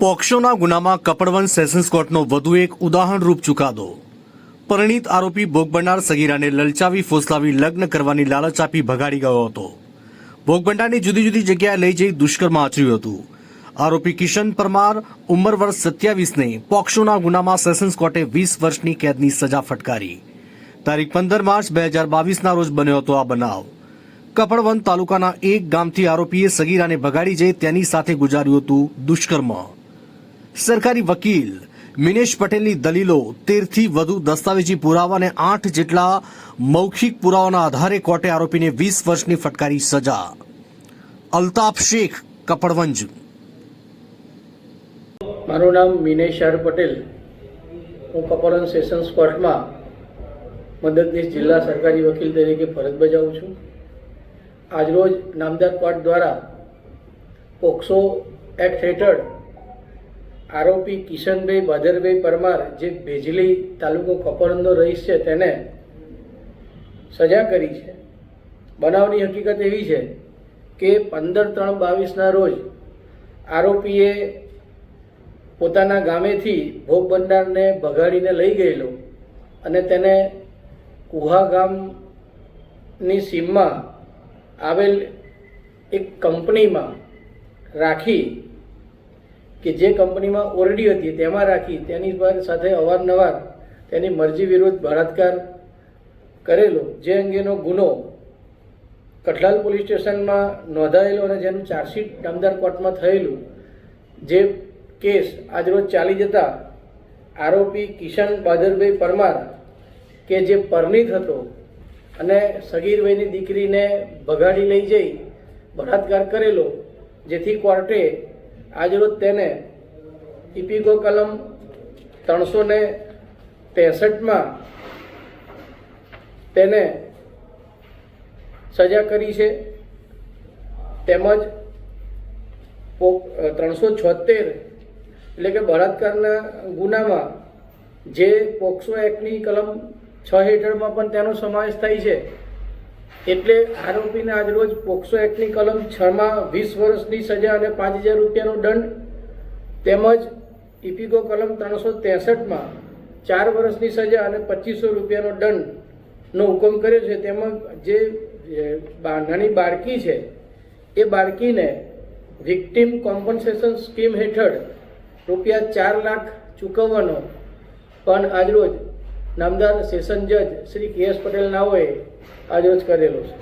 પોક્સોના ગુનામાં કપડવન સેશન્સ કોર્ટનો વધુ એક ઉદાહરણરૂપ ચુકાદો. પરિણીત આરોપી ભોગ બનનાર સગીરાને લલચાવી, ફોસલાવી, લગ્ન કરવાની લાલચ આપી ભગાડી ગયો હતો. ભોગ જુદી જુદી જગ્યાએ લઈ જઈ દુષ્કર્મ આચર્યું હતું. આરોપી કિશન પરમાર ઉંમર વર્ષ સત્યાવીસને પોક્સોના ગુનામાં સેશન્સ કોર્ટે વીસ વર્ષની કેદની સજા ફટકારી. તારીખ પંદર માર્ચ બે હજાર બાવીસના રોજ બન્યો હતો આ બનાવ. કપડવંત તાલુકાના એક ગામથી આરોપીએ સગીરાને ભગાડી જઈ તેની સાથે ગુજાર્યું હતું દુષ્કર્મ. સરકારી વકીલ મિનેશ પટેલની દલીલો તેરથી વધુ દસ્તાવેજી પુરાવા અને આઠ જેટલા મૌખિક પુરાવાના આધારે કોર્ટે આરોપીને વીસ વર્ષની ફટકારી સજા. અલ્તાફ શેખ, કપડવંજ. મારું નામ મિનેશ આર પટેલ. હું કપડવંજ સેશન્સ કોર્ટમાં મદદનીશ જિલ્લા સરકારી વકીલ તરીકે ફરજ બજાવું છું. આજરોજ નામદાર કોર્ટ દ્વારા પોક્સો એક્ટ હેઠળ આરોપી કિશનભાઈ બાદરભાઈ પરમાર, જે ભેજલી તાલુકો કપડનનો રહીશ છે, તેને સજા કરી છે. બનાવની હકીકત એવી છે કે પંદર ત્રણ બાવીસના રોજ આરોપીએ પોતાના ગામેથી ભોગ ભંડારને ભગાડીને લઈ ગયેલો અને તેને કુહા ગામની સીમમાં આવેલ એક કંપનીમાં રાખી કે જે કંપનીમાં ઓરડી હતી તેમાં રાખી તેની સાથે અવારનવાર તેની મરજી વિરુદ્ધ બળાત્કાર કરેલો. જે અંગેનો ગુનો કઠલાલ પોલીસ સ્ટેશનમાં નોંધાયેલો અને જેનું ચાર્જશીટ નામદાર કોર્ટમાં થયેલું, જે કેસ આજરોજ ચાલી જતા આરોપી કિશન બાદરભાઈ પરમાર, કે જે પરણિત હતો અને સગીરભાઈની દીકરીને ભગાડી લઈ જઈ બળાત્કાર કરેલો, જેથી કોર્ટે આજરોજ તેને ઇપિકો કલમ ત્રણસો ને ત્રેસઠમાં તેને સજા કરી છે. તેમજ ત્રણસો છોતેર એટલે કે બળાત્કારના ગુનામાં જે પોક્સો એક્ટની કલમ છ હેઠળમાં પણ તેનો સમાવેશ થાય છે. એટલે આરોપીને આજરોજ પોક્સો એક્ટની કલમ છમાં વીસ વર્ષની સજા અને પાંચ હજાર રૂપિયાનો દંડ તેમજ ઇપિકો કલમ ત્રણસો ત્રેસઠમાં ચાર વર્ષની સજા અને પચીસો રૂપિયાનો દંડનો હુકમ કર્યો છે. તેમાં જે નાની બાળકી છે, એ બાળકીને વિક્ટીમ કોમ્પન્સેશન સ્કીમ હેઠળ રૂપિયા ચાર લાખ ચૂકવવાનો પણ આજરોજ નામદાર સેશન જજ શ્રી કે એસ પટેલ નાઓએ આજરોજ કરેલો છે.